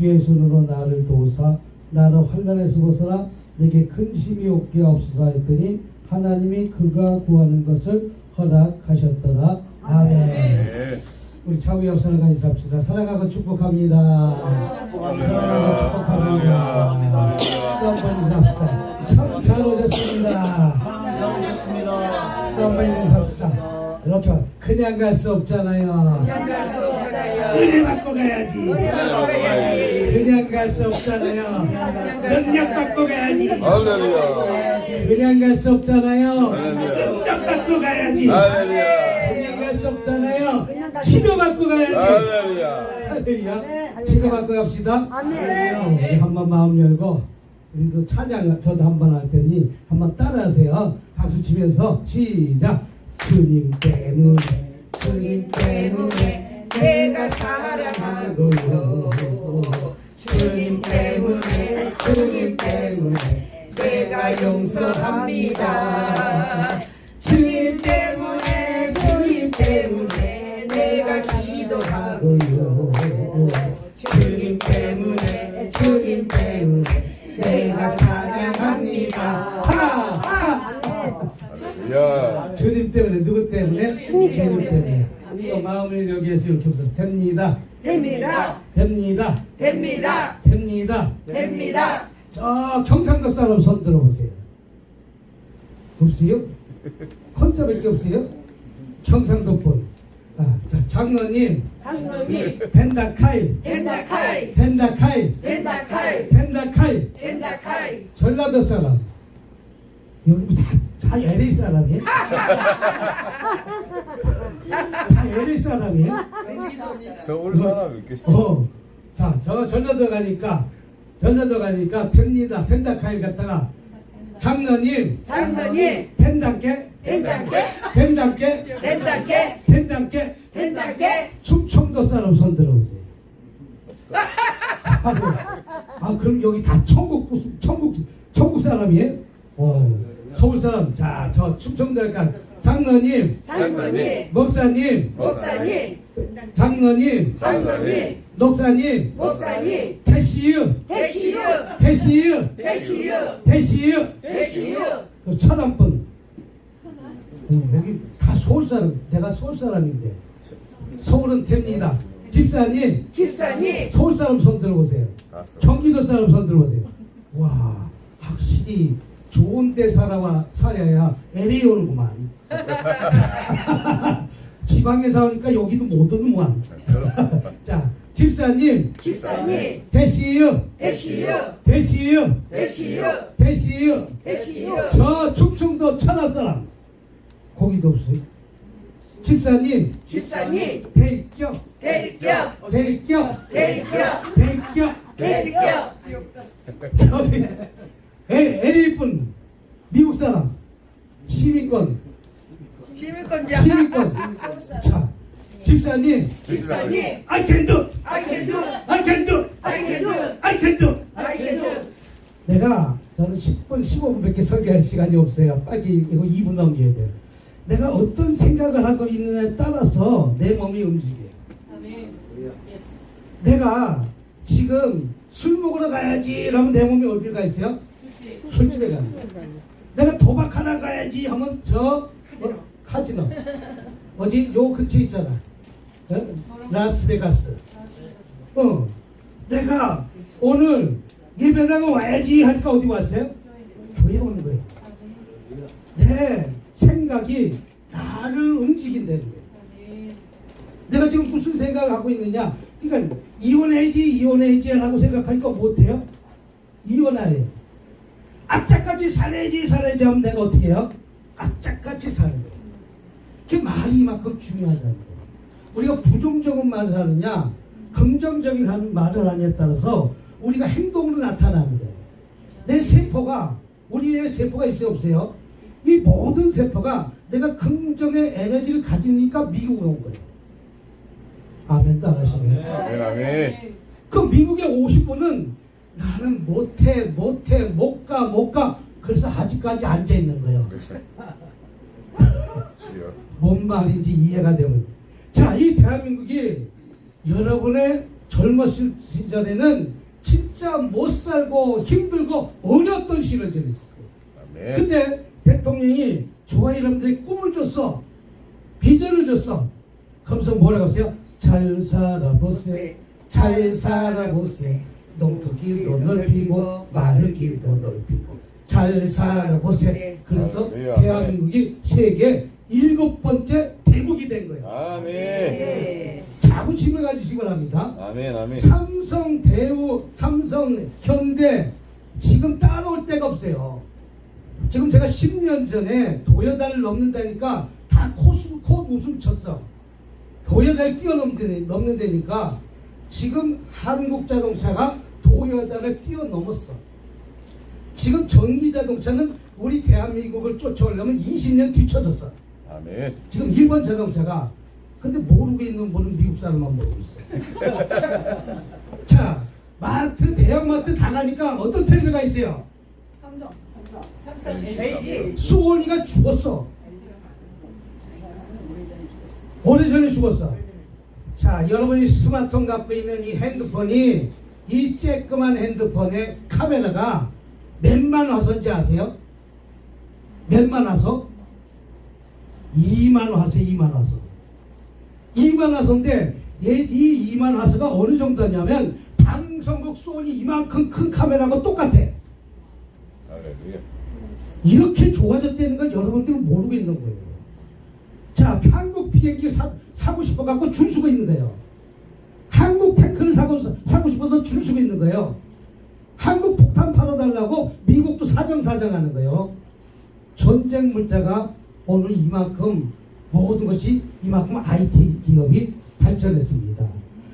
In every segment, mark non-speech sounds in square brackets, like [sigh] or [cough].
주의 손으로 나를 도우사 나를 환난에서 벗어나 내게 근심이 없게 없소서 했더니 하나님이 그가 구하는 것을 허락하셨더라. 아멘. 네. 우리 차후 옆사람 같이 삽시다. 사랑하고 축복합니다. 사랑하고 축복합니다. 또한 번 인사합시다. 참잘 오셨습니다. 또 한번 인사합시다. 이렇게 그냥 갈 수 없잖아요. 은혜 받고 가야지. 그냥 갈 수 없잖아요. 능력 받고 가야지. 할렐루야. 그냥 갈 수 없잖아요. 할렐루야. 능력 받고 가야지. 할렐루야. 그냥 갈 수 없잖아요. 치료 받고 가야지. 할렐루야. 할렐루야. 치료 받고 갑시다. 아멘. 우리 한번 마음 열고 우리도 찬양 저도 한 번 할 테니 한번 따라하세요. 박수 치면서 시작. 주님 때문에 주님 때문에 내가 사랑하고요 주님 때문에 주님 때문에 내가 용서합니다 주님 때문에 주님 때문에 내가 기도하고요 주님 때문에 주님 때문에 내가 찬양합니다 하나 하나 할렐루야. 주님 때문에 누구 때문에? 주님 때문에. 때문에. 또 마음을 여기에서 이렇게 웃어 됩니다. 됩니다 됩니다. 됩니다 됩니다. 됩니다 저 경상도 사람 손 들어보세요. 없어요? 혼자밖에 없어요? 경상도 분. 아, 자, 장로님, 장로님 벤다카이, 벤다카이 벤다카이, 벤다카이 벤다카이, 벤다카이 전라도 사람. 여기 다, 다 LA 사람이에요? [laughs] 다 LA 사람이에요? 서울 사람 이렇게. 어. 자, 저 전라도 가니까, 전라도 가니까 됩니다. 벤다카이 갔다가, 장로님, 장로님 펜단께, 벤다케 펜단께, 벤다케 펜단께, 벤다케 충청도 사람 손 들어보세요. 아. 아, 그럼 여기 다 천국, 구수- 천국, 천국 사람이에요? 어, 서울 사람. 자, 저 충청도니까 장로님, 장로님 목사님, 목사님 장로님, 장로님 목사님, 목사님 대시유, 대시유 대시유, 대시유 대시유, 대시유 그 천안분. 음, 여기 다 서울 사람, 내가 서울 사람인데. 서울은 됩니다. 집사님, 집사님 서울 사람 손 들어보세요. 경기도 사람 손 들어보세요. 와, 확실히 좋은 데 살아와 살아야 LA 오는구만. [laughs] 지방에 사니까 여기도 못 오는구만. [laughs] 자, 집사님, 집사님. 대시유, 대시유. 대시유, 대시유. 대시유. 대시유. 저 충청도 천안 사람. 거기도 없어요. 집사님, 집사님. 대격, 대리격. 대격, 대리격. 대격. 대리격. 저기 에- LA 분 미국 사람 시민권. 시민권자. 시민권. 자. 집사님. 집사님. I can do. I can do. I can do. I can do. I can do. I can do. 내가 저는 10분 15분밖에 설교할 시간이 없어요. 빨리 이거 2분 넘겨야 돼요. 내가 어떤 생각을 하고 있느냐에 따라서 내 몸이 움직여요. 내가 지금 술 먹으러 가야지 하면 내 몸이 어딜 가 있어요? 술집에 가는 거야. 내가 도박하러 가야지 하면 저 어, 카지노. 어디 요 근처에 있잖아. 어? 라스베가스. 어. 내가 오늘 예배당에 와야지 하니까 어디 왔어요? 교회 오는 거예요. 내 생각이 나를 움직인다는 거예요. 내가 지금 무슨 생각을 하고 있느냐? 그러니까 이혼해야지 이혼해야지 라고 생각하니까 못해요? 이혼하예요 악착같이 살아야지 살아야지 하면 내가 어떻게 해요? 악착같이 거예요. 그게 말이 이만큼 중요하다는 거예요. 우리가 부정적인 말을 하느냐 긍정적인 말을 하느냐에 따라서 우리가 행동으로 나타나는 거예요. 내 세포가 우리의 세포가 있어요 없어요? 이 모든 세포가 내가 긍정의 에너지를 가지니까 미국에 온 거예요. 아멘도 안 하시네요. 아멘 아멘. 그 미국의 50분은 나는 못해 못해 못 가 못 가 그래서 아직까지 앉아 있는 거예요. 주여. 뭔 말인지 이해가 되면 자이 대한민국이 여러분의 젊었을 시절에는 진짜 못 살고 힘들고 어려웠던 시절이 있어요. 근데 대통령이 좋아 여러분들이 꿈을 줬어. 비전을 줬어. 그러면서 뭐라고 했어요? 잘 살아보세. 잘 살아보세. 농토길도 넓히고 마을 길도 넓히고 잘 살아보세. 그래서. 대한민국이 세계 일곱 번째 대국이 된 거예요. 아멘. 네. 자부심을 가지시기 바랍니다. 아멘. 아멘. 삼성, 대우, 삼성, 현대 지금 따라올 데가 없어요. 지금 제가 10년 전에 도여단을 넘는다니까 다 코스, 코 웃음 쳤어. 도여단을 뛰어넘는 넘는 데니까 지금 한국 자동차가 도여단을 뛰어넘었어. 지금 전기자동차는 우리 대한민국을 쫓아오려면 20년 뒤쳐졌어. 아멘. 지금 일본 자동차가 근데 모르고 있는 분은 미국 사람만 모르고 있어. [laughs] 자, 마트 대형마트 다 가니까 어떤 텔레비가 있어요? LG. 수원이가 죽었어. 오래전에 죽었어. 자, 여러분이 스마트폰 갖고 있는 이 핸드폰이 이 쬐끄만 핸드폰의 카메라가 몇만 화소인지 아세요? 몇만 화소? 2만 화소, 2만 화소. 2만 화소인데 얘, 이 2만 화소가 어느 정도냐면 방송국 소니 이만큼 큰 카메라하고 똑같아. 할렐루야. 이렇게 좋아졌다는 걸 여러분들은 모르고 있는 거예요. 자, 한국 비행기 사, 사고 싶어 갖고 줄 서고 있는 거예요. 한국 탱크를 사고, 사고 싶어서 줄 서고 있는 거예요. 한국 폭탄 팔아달라고 미국도 사정사정하는 거예요. 전쟁 물자가 오늘 이만큼 모든 것이 이만큼 IT 기업이 발전했습니다.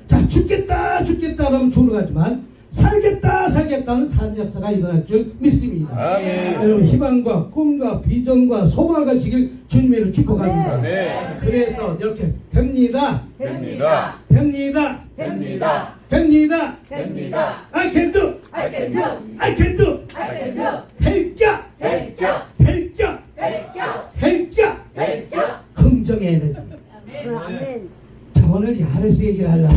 자, 죽겠다, 죽겠다 하면 죽으러 가지만 살겠다, 살겠다는 산 역사가 일어날 줄 믿습니다. 아멘. 여러분 희망과 꿈과 비전과 소망을 가지길 주님을 축복합니다. 아멘. 그래서 이렇게 됩니다. 됩니다. 됩니다. 됩니다. 됩니다. 됩니다. I can do. I can do. I can do. I can do. 헬겨. 헬겨. 헬겨. 헬겨. 헬겨. 헬겨. 긍정의 에너지. 아멘. 자 오늘 야베스 얘기를 하려고.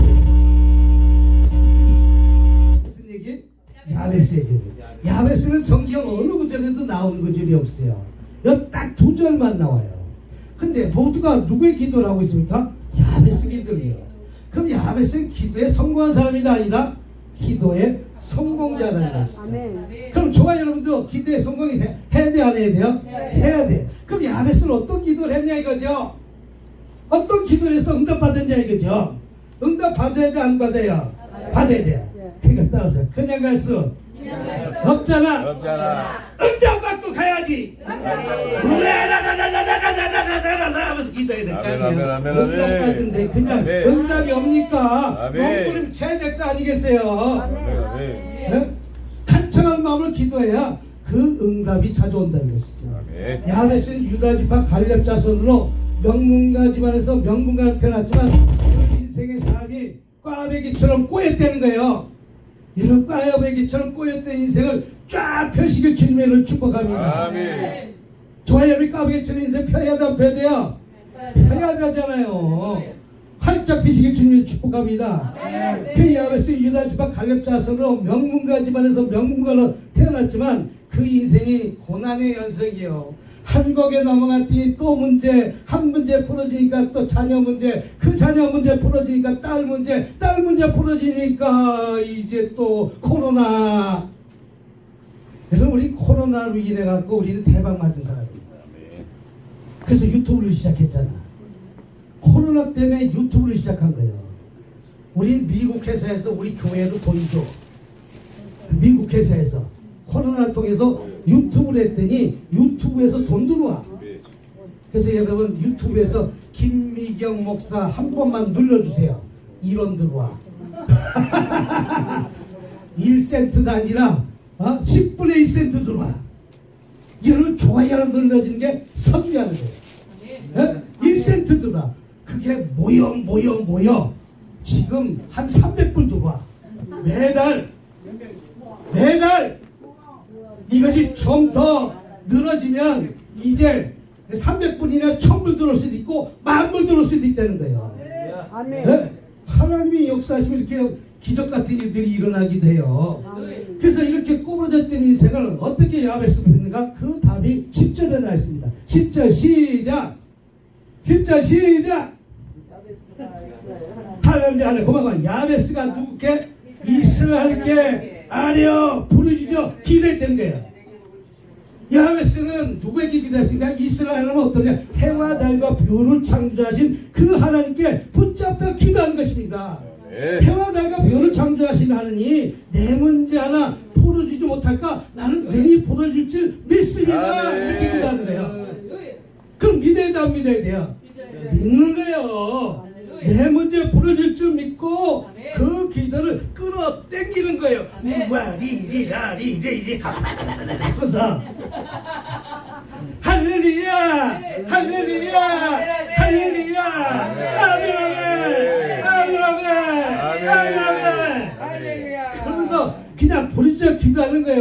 무슨 얘기? 야베스 얘기. 야베스는 성경 어느 구절에도 나오는 구절이 없어요. 여기 딱두 절만 나와요. 근데 모두가 누구의 기도를 하고 있습니까? 야베스 기도예요. 그럼 야베스는 기도에 성공한 사람이다 아니다? 기도에 성공자라는. 아멘. 그럼 저와 여러분도 기도에 성공이 돼, 해야 돼, 안 해야 돼요? 해야 돼. 그럼 야베스는 어떤 기도를 했냐 이거죠? 어떤 기도를 해서 응답받았냐 이거죠? 응답 받아야 돼, 안 받아요? 받아야 돼요. 그러니까 따라서 그냥 갈수 없잖아. 없잖아. 응답 받고 가야지. 라라라라라라라라라라라 하면서 기도해야 될 거 아멘. 아멘, 아멘, 응답 아멘. 받은데 그냥 아멘. 응답이 옵니까? 아멘. 농구를 쳐야 될 거 아니겠어요? 아멘. 네? 간청한 마음으로 기도해야 그 응답이 찾아온다는 것이죠. 아멘. 야베스는 유다 지파 갈렙 자손으로 명문가 집안에서 명문가로 태어났지만 그 인생의 삶이 꽈배기처럼 꼬였다는 거예요. 이런 꽈배기처럼 꼬였던 인생을 쫙 펴시길 주님을 축복합니다. 아멘. 좋아요, 우리 꽈배기처럼 인생 펴야 돼, 펴야 돼요. 펴야 되잖아요. 활짝 피시길 주님을 축복합니다. 그 야베스 유다 지파 갈렙 자손으로 명문가 집안에서 명문가로 태어났지만 그 인생이 고난의 연속이요. 한국에 넘어갔더니 또 문제, 한 문제 풀어지니까 또 자녀 문제, 그 자녀 문제 풀어지니까 딸 문제, 딸 문제 풀어지니까 이제 또 코로나. 여러분 우리 코로나로 인해 갖고 우리는 대박 맞은 사람입니다. 그래서 유튜브를 시작했잖아. 코로나 때문에 유튜브를 시작한 거예요. 우린 미국 회사에서 우리 교회도 돈 줘. 미국 회사에서 코로나 통해서 유튜브를 했더니 유튜브에서 돈 들어와. 그래서 여러분 유튜브에서 김미경 목사 한 번만 눌러주세요. 1원 들어와. [laughs] 1센트도 아니라 어? 10분의 1센트 들어와. 여러분 좋아요 눌러주는 게 선비하는 거예요. 어? 1센트 들어와. 그게 모여 모여 모여 지금 한 300불 들어와. 매달 매달 이것이 좀 더 늘어지면 이제 300불이나 1000불 들어올 수도 있고 만불 들어올 수도 있다는 거예요. 아멘. 네? 하나님이 역사하시면 이렇게 기적 같은 일들이 일어나게 돼요. 아멘. 그래서 이렇게 꼬부러졌던 인생을 어떻게 야베스했는가? 그 답이 10절에 나와 있습니다. 10절 시작. 10절 시작. 하나님 안에 고마워. 야베스가 누구께? 이스라엘께 아니요 부르짖어 기도했던 거예요. 야베스는 누구에게 기도했습니까? 이스라엘은 어떠냐? 해와 달과 뷰를 창조하신 그 하나님께 붙잡혀 기도한 것입니다. 아멘. 해와 달과 별을 창조하신 하느니 내 문제 하나 풀어주지 못할까? 나는 능히 풀어줄 줄 믿습니다. 아멘. 이렇게 기도하는 거예요. 그럼 믿어야 돼, 안 믿어야 돼요? 믿는 거예요. 내 문제 풀어줄 줄 믿고 아멘. 그 기도를 끌어 당기는 거예요. 아멘. 우와 리리라리리리 하면서 할렐루야 할렐루야 할렐루야 아멘 아멘 아멘 아멘 아멘 아멘 할렐루야. 그러면서 그냥 부르짖어 기도하는 거예요.